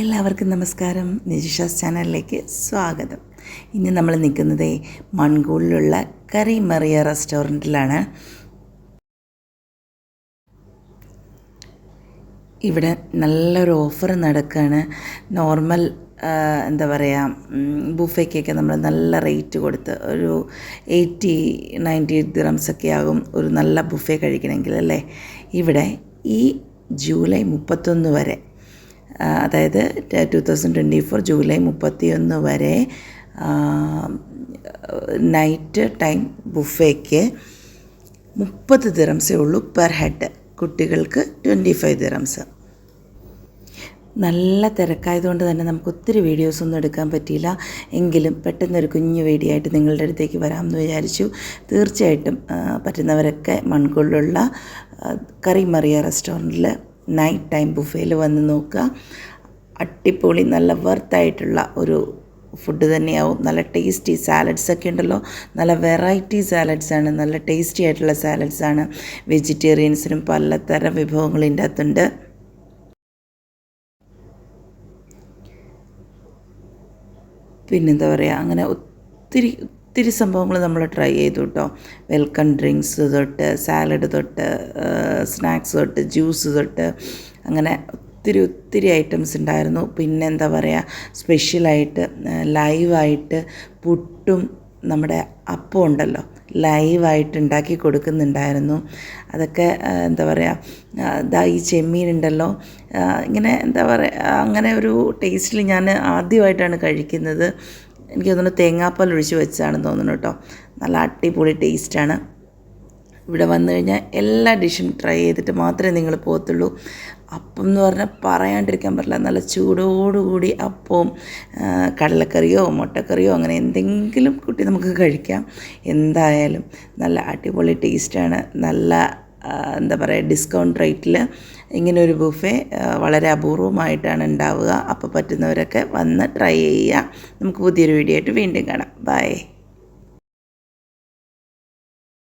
എല്ലാവർക്കും നമസ്കാരം. നിജിഷാസ് ചാനലിലേക്ക് സ്വാഗതം. ഇന്ന് നമ്മൾ നിൽക്കുന്നത് മൺകൂളിലുള്ള കറി മറിയ റെസ്റ്റോറന്റിലാണ്. ഇവിടെ നല്ലൊരു ഓഫർ നടക്കുകയാണ് നോർമൽ എന്താ പറയുക ബുഫയ്ക്കൊക്കെ നമ്മൾ നല്ല റേറ്റ് കൊടുത്ത് ഒരു എയ്റ്റി നയന്റി ഗ്രാംസ് ഒക്കെ ആകും ഒരു നല്ല ബുഫേ കഴിക്കണമെങ്കിൽ അല്ലേ? ഇവിടെ ഈ ജൂലൈ മുപ്പത്തൊന്ന് വരെ അതായത് two thousand twenty four July മുപ്പത്തിയൊന്ന് വരെ നൈറ്റ് ടൈം ബുഫേക്ക് മുപ്പത് ദിറംസേ ഉള്ളൂ പെർ ഹെഡ് കുട്ടികൾക്ക് ട്വന്റി ഫൈവ് ദിറംസ് നല്ല തിരക്കായതുകൊണ്ട് തന്നെ നമുക്ക് ഒത്തിരി വീഡിയോസൊന്നും എടുക്കാൻ പറ്റിയില്ല. എങ്കിലും പെട്ടെന്നൊരു കുഞ്ഞു വീഡിയോ നിങ്ങളുടെ അടുത്തേക്ക് വരാമെന്ന് വിചാരിച്ചു. തീർച്ചയായിട്ടും പറ്റുന്നവരൊക്കെ മൺകൊള്ളുള്ള കറി മറിയ റെസ്റ്റോറന്റിൽ നൈറ്റ് ടൈം ബുഫേയിൽ വന്ന് നോക്കുക. അടിപൊളി നല്ല വർത്തായിട്ടുള്ള ഒരു ഫുഡ് തന്നെയാവും. നല്ല ടേസ്റ്റി സാലഡ്സ് ഒക്കെ ഉണ്ടല്ലോ. നല്ല വെറൈറ്റി സാലഡ്സ് ആണ്. നല്ല ടേസ്റ്റി ആയിട്ടുള്ള സാലഡ്സ് ആണ്. വെജിറ്റേറിയൻസിനും പലതരം വിഭവങ്ങൾ ഇതിന്റെ അകത്തുണ്ട്. പിന്നെന്താ പറയുക അങ്ങനെ ഒത്തിരി ഒത്തിരി സംഭവങ്ങൾ നമ്മൾ ട്രൈ ചെയ്തു കേട്ടോ വെൽക്കം ഡ്രിങ്ക്സ് തൊട്ട് സാലഡ് തൊട്ട് സ്നാക്സ് തൊട്ട് ജ്യൂസ് തൊട്ട് അങ്ങനെ ഒത്തിരി ഒത്തിരി ഐറ്റംസ് ഉണ്ടായിരുന്നു. പിന്നെ എന്താ പറയുക സ്പെഷ്യലായിട്ട് ലൈവായിട്ട് പുട്ടും നമ്മുടെ അപ്പം ഉണ്ടല്ലോ ലൈവായിട്ട് ഉണ്ടാക്കി കൊടുക്കുന്നുണ്ടായിരുന്നു. അതൊക്കെ എന്താ പറയുക ഇതാ ഈ ചെമ്മീൻ ഉണ്ടല്ലോ ഇങ്ങനെ എന്താ പറയുക അങ്ങനെ ഒരു ടേസ്റ്റിൽ ഞാൻ ആദ്യമായിട്ടാണ് കഴിക്കുന്നത്. എനിക്ക് തോന്നുന്നു തേങ്ങാപ്പാൽ ഒഴിച്ച് വെച്ചാണെന്ന് തോന്നുന്നു കേട്ടോ. നല്ല അടിപൊളി ടേസ്റ്റാണ് ഇവിടെ വന്നു കഴിഞ്ഞാൽ എല്ലാ ഡിഷും ട്രൈ ചെയ്തിട്ട് മാത്രമേ നിങ്ങൾ പോകത്തുള്ളൂ. അപ്പം എന്ന് പറഞ്ഞാൽ പറയാണ്ടിരിക്കാൻ പറ്റില്ല. നല്ല ചൂടോടുകൂടി അപ്പവും കടലക്കറിയോ മുട്ടക്കറിയോ അങ്ങനെ എന്തെങ്കിലും കൂട്ടി നമുക്ക് കഴിക്കാം. എന്തായാലും നല്ല അടിപൊളി ടേസ്റ്റാണ് നല്ല എന്താ പറയുക ഡിസ്കൗണ്ട് റേറ്റിൽ ഇങ്ങനൊരു ബുഫേ വളരെ അപൂർവമായിട്ടാണ് ഉണ്ടാവുക. അപ്പോൾ പറ്റുന്നവരൊക്കെ വന്ന് ട്രൈ ചെയ്യുക. നമുക്ക് പുതിയൊരു വീഡിയോ ആയിട്ട് വീണ്ടും കാണാം. ബൈ